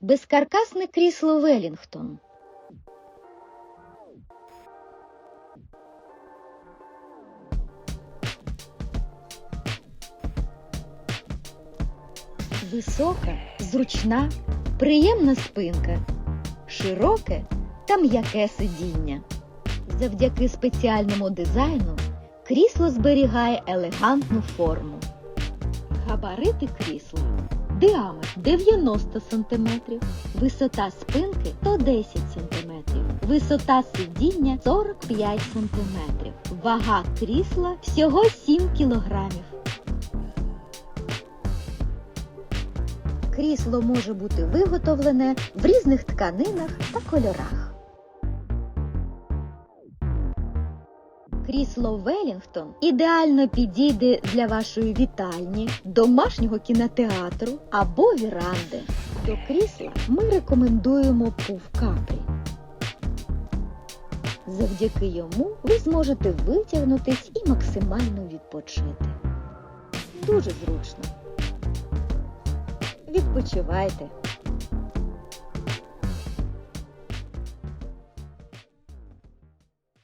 Безкаркасне крісло Велінгтон. Висока, зручна, приємна спинка, широке та м'яке сидіння. Завдяки спеціальному дизайну крісло зберігає елегантну форму. Габарити крісла. Діаметр 90 см, висота спинки 110 см, висота сидіння 45 см, вага крісла всього 7 кг. Крісло може бути виготовлене в різних тканинах та кольорах. Крісло Велінгтон ідеально підійде для вашої вітальні, домашнього кінотеатру або віранди. До крісла ми рекомендуємо пуф. Завдяки йому ви зможете витягнутись і максимально відпочити. Дуже зручно. Відпочивайте!